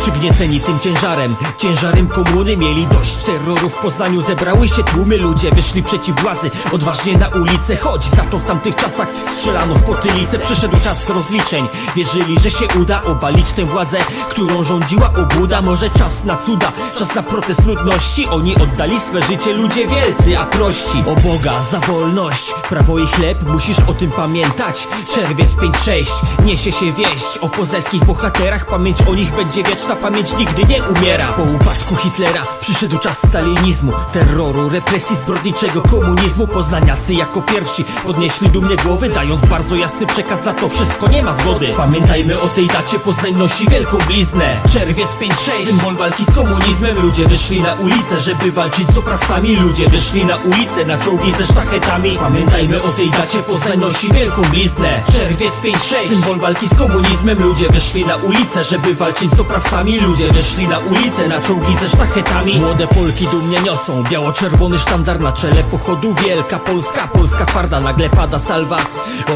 Przygnieceni tym ciężarem, ciężarem komuny Mieli dość terroru w Poznaniu Zebrały się tłumy, ludzie wyszli przeciw władzy. Odważnie na ulicę, choć za to w tamtych czasach Strzelano w potylicę, przyszedł czas rozliczeń. Wierzyli, że się uda obalić tę władzę Którą rządziła obuda Może czas na cuda, czas na protest ludności. Oni oddali swe życie, ludzie wielcy, a prości. O Boga, za wolność, prawo i chleb Musisz o tym pamiętać. Czerwiec 5-6, niesie się wieść O pozelskich bohaterach, pamięć o nich będzie wieczna Pamięć nigdy nie umiera. Po upadku Hitlera przyszedł czas stalinizmu Terroru, represji zbrodniczego komunizmu. Poznaniacy jako pierwsi podnieśli dumnie głowy Dając bardzo jasny przekaz na to wszystko nie ma zgody. Pamiętajmy o tej dacie, Poznań nosi wielką bliznę. Czerwiec 5-6, symbol walki z komunizmem. Ludzie wyszli na ulicę, żeby walczyć z oprawcami. Ludzie wyszli na ulicę, na czołgi ze sztachetami. Pamiętajmy o tej dacie, Poznań nosi wielką bliznę. Czerwiec 5-6, symbol walki z komunizmem. Ludzie wyszli na ulicę, żeby walczyć z oprawcami Ludzie wyszli na ulicę, na czołgi ze sztachetami Młode Polki dumnie niosą biało-czerwony sztandar. Na czele pochodu Wielka Polska, Polska twarda, nagle pada salwa.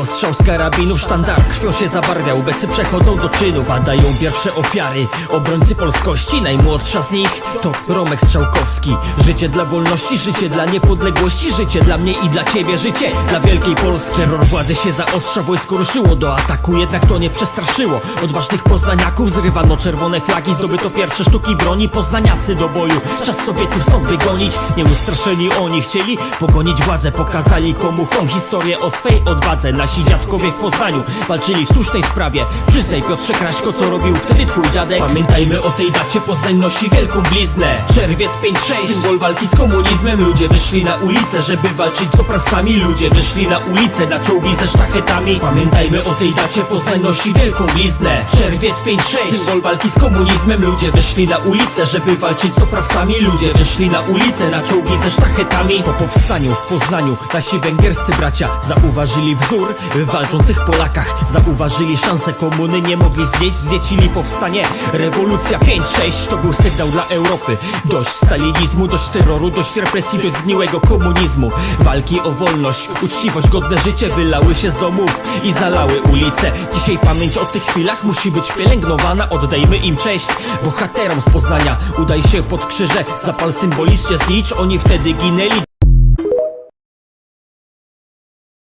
Ostrzał z karabinów, sztandar. Krwią się zabarwia. Ubecy przechodzą do czynów, padają pierwsze ofiary. Obrońcy polskości, najmłodsza z nich. To Romek Strzałkowski. Życie dla wolności, życie dla niepodległości. Życie dla mnie i dla ciebie, życie dla wielkiej Polski. Terror władzy się zaostrza, wojsko ruszyło. Do ataku Jednak to nie przestraszyło. Odważnych poznaniaków zrywano czerwone flagi Zdobyto pierwsze sztuki broni, poznaniacy do boju. Czas Sowietów stąd wygonić, nieustraszeni oni chcieli Pogonić władzę, pokazali komuchom historię o swej odwadze. Nasi dziadkowie w Poznaniu walczyli w słusznej sprawie. Przyznaj Piotrze Kraśko, co robił wtedy twój dziadek? Pamiętajmy o tej dacie, Poznań nosi wielką bliznę. Czerwiec 5-6, symbol walki z komunizmem. Ludzie wyszli na ulicę, żeby walczyć z oprawcami. Ludzie wyszli na ulicę, na czołgi ze sztachetami. Pamiętajmy o tej dacie, Poznań nosi wielką bliznę. Czerwiec 5-6, symbol walki z komunizmem Ludzie wyszli na ulicę, żeby walczyć z oprawcami. Ludzie wyszli na ulicę, na czołgi ze sztachetami. Po powstaniu w Poznaniu nasi węgierscy bracia Zauważyli wzór w walczących Polakach Zauważyli szansę komuny, nie mogli znieść. Zniecili powstanie, rewolucja 5-6 To był sygnał dla Europy. Dość stalinizmu, dość terroru, dość represji Dość zgniłego komunizmu. Walki o wolność, uczciwość, godne życie Wylały się z domów i zalały ulice. Dzisiaj pamięć o tych chwilach musi być pielęgnowana. Oddajmy im cześć bohaterom z Poznania. Udaj się pod krzyże, zapal symbolicznie zlicz. Oni wtedy ginęli